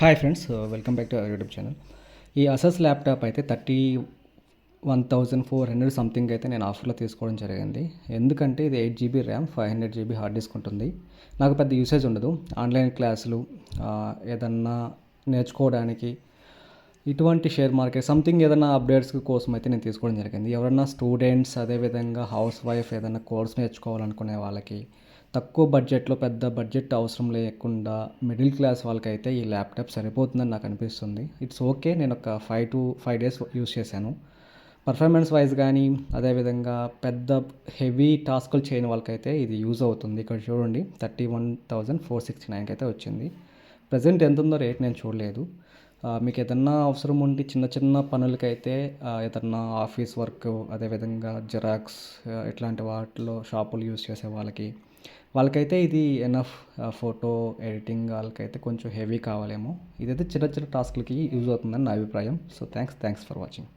Hi friends welcome back to YouTube channel ఈ అసస్ laptop అయితే thirty one thousand four hundred something అయితే నేను ఆఫర్లో తీసుకోవడం జరిగింది. ఎందుకంటే ఇది eight GB RAM five hundred GB hard disk ఉంటుంది. నాకు పెద్ద యూసేజ్ ఉండదు. ఆన్లైన్ క్లాసులు ఏదన్నా నేర్చుకోవడానికి ఇటువంటి షేర్ మార్కెట్ సంథింగ్ ఏదైనా అప్డేట్స్ కోసం అయితే నేను తీసుకోవడం జరిగింది. ఎవరైనా స్టూడెంట్స్ అదేవిధంగా హౌస్ వైఫ్ ఏదైనా కోర్స్ నేర్చుకోవాలనుకునే వాళ్ళకి తక్కువ బడ్జెట్లో పెద్ద బడ్జెట్ అవసరం లేకుండా మిడిల్ క్లాస్ వాళ్ళకైతే ఈ ల్యాప్టాప్ సరిపోతుందని నాకు అనిపిస్తుంది. ఇట్స్ ఓకే నేను ఒక five to five days use చేశాను. పర్ఫార్మెన్స్ వైజ్ కానీ అదేవిధంగా పెద్ద హెవీ టాస్కులు చేయని వాళ్ళకైతే ఇది యూజ్ అవుతుంది. ఇక్కడ చూడండి thirty one thousand four sixty నైన్కి అయితే వచ్చింది. ప్రజెంట్ ఎంత ఉందో రేట్ నేను చూడలేదు. మీకు ఏదన్నా అవసరం ఉండి చిన్న చిన్న పనులకైతే ఏదన్నా ఆఫీస్ వర్క్ అదేవిధంగా జిరాక్స్ ఇట్లాంటి వాటిలో షాపులు యూస్ చేసే వాళ్ళకి వాళ్ళకైతే ఇది ఎనఫ్ ఫోటో ఎడిటింగ్ వాళ్ళకైతే కొంచెం హెవీ కావాలేమో. ఇదైతే చిన్న చిన్న టాస్క్లకి యూజ్ అవుతుందని నా అభిప్రాయం. So thanks thanks for watching